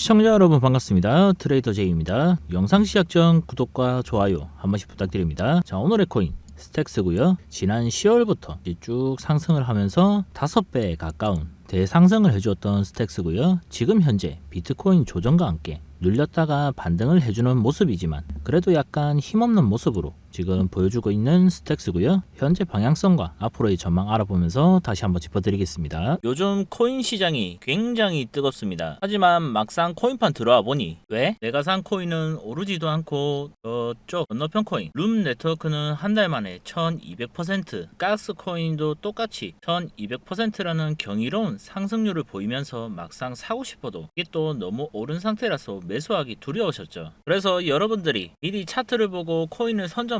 시청자 여러분 반갑습니다. 트레이더 제이입니다. 영상 시작 전 구독과 좋아요 한 번씩 부탁드립니다. 자 오늘의 코인 스택스고요. 지난 10월부터 쭉 상승을 하면서 5배에 가까운 대상승을 해주었던 스택스고요. 지금 현재 비트코인 조정과 함께 눌렸다가 반등을 해주는 모습이지만 그래도 약간 힘없는 모습으로 지금 보여주고 있는 스택스고요. 현재 방향성과 앞으로의 전망 알아보면서 다시 한번 짚어드리겠습니다. 요즘 코인 시장이 굉장히 뜨겁습니다. 하지만 막상 코인판 들어와 보니 왜? 내가 산 코인은 오르지도 않고 저쪽 건너편 코인 룸 네트워크는 한 달 만에 1200% 가스 코인도 똑같이 1200%라는 경이로운 상승률을 보이면서 막상 사고 싶어도 이게 또 너무 오른 상태라서 매수하기 두려우셨죠. 그래서 여러분들이 미리 차트를 보고 코인을 선점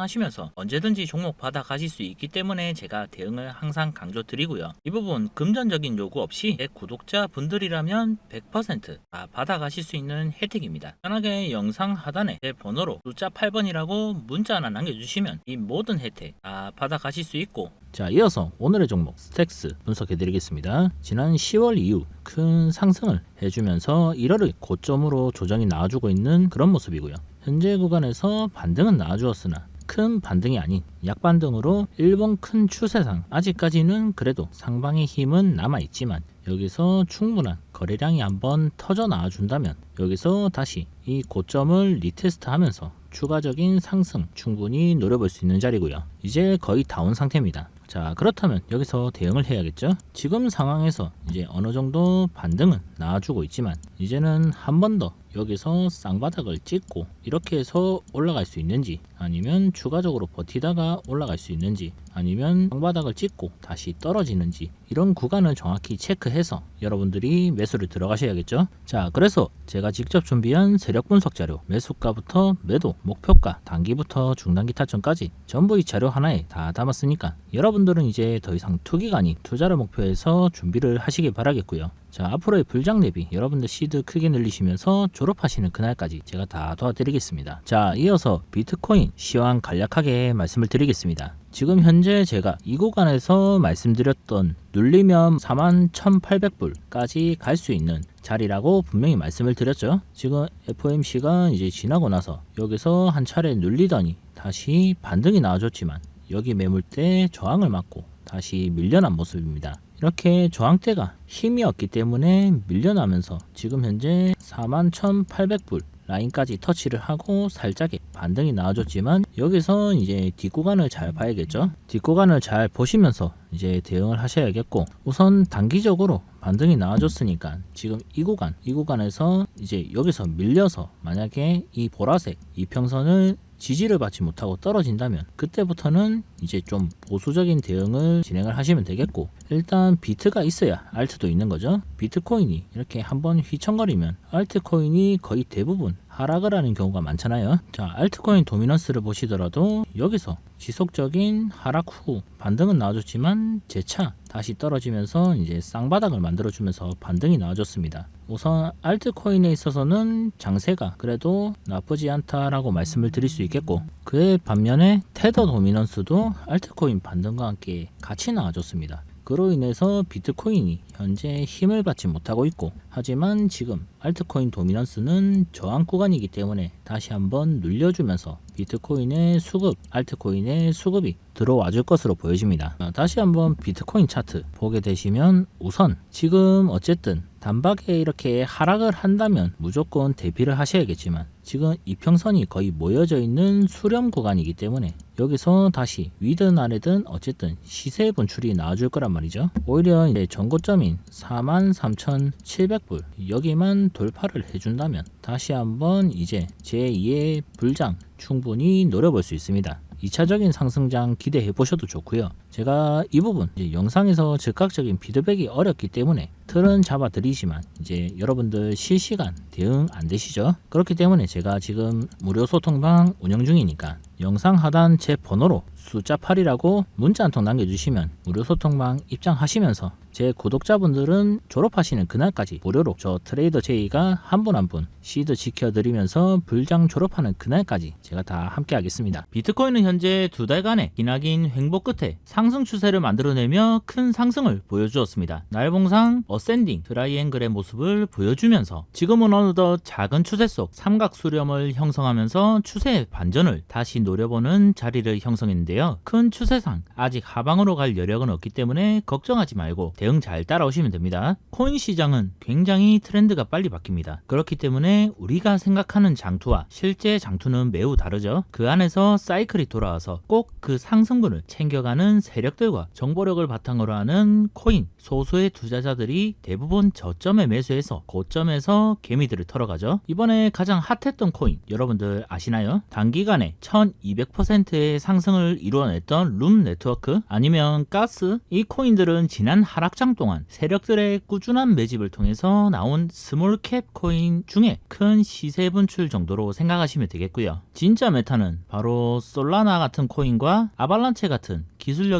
하시면서 언제든지 종목 받아 가실 수 있기 때문에 제가 대응을 항상 강조 드리고요. 이 부분 금전적인 요구 없이 제 구독자 분들이라면 100%다 받아 가실 수 있는 혜택입니다. 편하게 영상 하단에 제 번호로 숫자 8번이라고 문자 하나 남겨주시면 이 모든 혜택 다 받아 가실 수 있고 자, 이어서 오늘의 종목 스택스 분석해 드리겠습니다. 지난 10월 이후 큰 상승을 해주면서 1월의 고점으로 조정이 나와주고 있는 그런 모습이고요. 현재 구간에서 반등은 나와주었으나 큰 반등이 아닌 약반등으로 일본 큰 추세상 아직까지는 그래도 상방의 힘은 남아있지만 여기서 충분한 거래량이 한번 터져 나와준다면 여기서 다시 이 고점을 리테스트 하면서 추가적인 상승 충분히 노려볼 수 있는 자리고요. 이제 거의 다온 상태입니다. 자 그렇다면 여기서 대응을 해야겠죠 지금 상황에서 이제 어느 정도 반등은 나와주고 있지만 이제는 한 번 더 여기서 쌍바닥을 찍고 이렇게 해서 올라갈 수 있는지 아니면 추가적으로 버티다가 올라갈 수 있는지 아니면 쌍바닥을 찍고 다시 떨어지는지 이런 구간을 정확히 체크해서 여러분들이 매수를 들어가셔야겠죠? 자 그래서 제가 직접 준비한 세력 분석 자료 매수가부터 매도 목표가 단기부터 중단기 타점까지 전부 이 자료 하나에 다 담았으니까 여러분들은 이제 더 이상 투기가 아닌 투자를 목표해서 준비를 하시길 바라겠고요 자 앞으로의 불장 대비 여러분들 시드 크게 늘리시면서 졸업하시는 그날까지 제가 다 도와드리겠습니다. 자 이어서 비트코인 시황 간략하게 말씀을 드리겠습니다. 지금 현재 제가 이 구간에서 말씀드렸던 눌리면 41,800불까지 갈 수 있는 자리라고 분명히 말씀을 드렸죠. 지금 FOMC가 이제 지나고 나서 여기서 한 차례 눌리더니 다시 반등이 나와줬지만 여기 매물대 저항을 맞고 다시 밀려난 모습입니다 이렇게 저항대가 힘이 없기 때문에 밀려나면서 지금 현재 41,800불 라인까지 터치를 하고 살짝의 반등이 나와줬지만 여기서 이제 뒷구간을 잘 봐야겠죠? 뒷구간을 잘 보시면서 이제 대응을 하셔야겠고 우선 단기적으로 반등이 나와줬으니까 지금 이 구간 이 구간에서 이제 여기서 밀려서 만약에 이 보라색 이평선을 지지를 받지 못하고 떨어진다면 그때부터는 이제 좀 보수적인 대응을 진행을 하시면 되겠고 일단 비트가 있어야 알트도 있는 거죠. 비트코인이 이렇게 한번 휘청거리면 알트코인이 거의 대부분 하락을 하는 경우가 많잖아요 자 알트코인 도미넌스를 보시더라도 여기서 지속적인 하락 후 반등은 나와줬지만 재차 다시 떨어지면서 이제 쌍바닥을 만들어주면서 반등이 나와줬습니다. 우선 알트코인에 있어서는 장세가 그래도 나쁘지 않다라고 말씀을 드릴 수 있겠고 그에 반면에 테더 도미넌스도 알트코인 반등과 함께 같이 나와줬습니다. 그로 인해서 비트코인이 현재 힘을 받지 못하고 있고 하지만 지금 알트코인 도미넌스는 저항 구간이기 때문에 다시 한번 눌려주면서 비트코인의 수급, 알트코인의 수급이 들어와 줄 것으로 보여집니다. 어, 다시 한번 비트코인 차트 보게 되시면 우선 지금 어쨌든 단박에 이렇게 하락을 한다면 무조건 대비를 하셔야겠지만 지금 이평선이 거의 모여져 있는 수렴 구간이기 때문에 여기서 다시 위든 아래든 어쨌든 시세 분출이 나와줄 거란 말이죠. 오히려 이제 전고점인 43,700불 여기만 돌파를 해준다면 다시 한번 이제 제2의 불장 충분히 노려볼 수 있습니다. 2차적인 상승장 기대해 보셔도 좋고요. 제가 이 부분 영상에서 즉각적인 피드백이 어렵기 때문에 틀은 잡아 드리지만 이제 여러분들 실시간 대응 안 되시죠? 그렇기 때문에 제가 지금 무료 소통방 운영 중이니까 영상 하단 제 번호로 숫자 8이라고 문자 한 통 남겨주시면 무료 소통방 입장하시면서 제 구독자분들은 졸업하시는 그날까지 무료로 저 트레이더 제이가 한 분 한 분 시드 지켜드리면서 불장 졸업하는 그날까지 제가 다 함께 하겠습니다. 비트코인은 현재 두 달간의 기나긴 횡보 끝에 상승 추세를 만들어내며 큰 상승을 보여주었습니다. 날봉상 어센딩 트라이앵글의 모습을 보여주면서 지금은 어느덧 작은 추세 속 삼각 수렴을 형성하면서 추세의 반전을 다시 노려보는 자리를 형성했는데요. 큰 추세상 아직 하방으로 갈 여력은 없기 때문에 걱정하지 말고 대응 잘 따라오시면 됩니다. 코인 시장은 굉장히 트렌드가 빨리 바뀝니다. 그렇기 때문에 우리가 생각하는 장투와 실제 장투는 매우 다르죠. 그 안에서 사이클이 돌아와서 꼭 그 상승분을 챙겨가는 세력들과 정보력을 바탕으로 하는 코인 소수의 투자자들이 대부분 저점에 매수해서 고점에서 개미들을 털어가죠. 이번에 가장 핫했던 코인 여러분들 아시나요? 단기간에 1200%의 상승을 이루어냈던 룸 네트워크 아니면 가스 이 코인들은 지난 하락장 동안 세력들의 꾸준한 매집을 통해서 나온 스몰캡 코인 중에 큰 시세 분출 정도로 생각하시면 되겠고요. 진짜 메타는 바로 솔라나 같은 코인과 아발란체 같은 기술력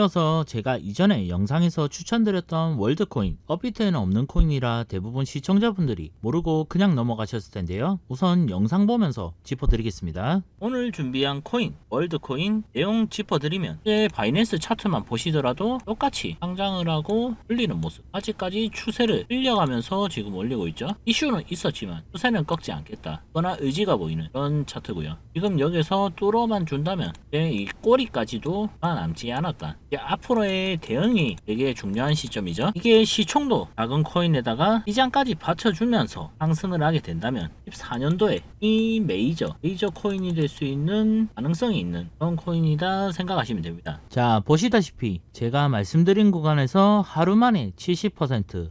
이어서 제가 이전에 영상에서 추천드렸던 월드코인, 업비트에는 없는 코인이라 대부분 시청자분들이 모르고 그냥 넘어가셨을 텐데요. 우선 영상 보면서 짚어드리겠습니다. 오늘 준비한 코인, 월드코인 내용 짚어드리면 이제 바이낸스 차트만 보시더라도 똑같이 상장을 하고 흘리는 모습. 아직까지 추세를 흘려가면서 지금 올리고 있죠. 이슈는 있었지만 추세는 꺾지 않겠다. 그러나 의지가 보이는 그런 차트고요. 지금 여기서 뚫어만 준다면 이 꼬리까지도 남지 않았다. 앞으로의 대응이 되게 중요한 시점이죠. 이게 시총도 작은 코인에다가 시장까지 받쳐주면서 상승을 하게 된다면 14년도에 이 메이저 메이저 코인이 될 수 있는 가능성이 있는 그런 코인이다 생각하시면 됩니다. 자 보시다시피 제가 말씀드린 구간에서 하루 만에 70%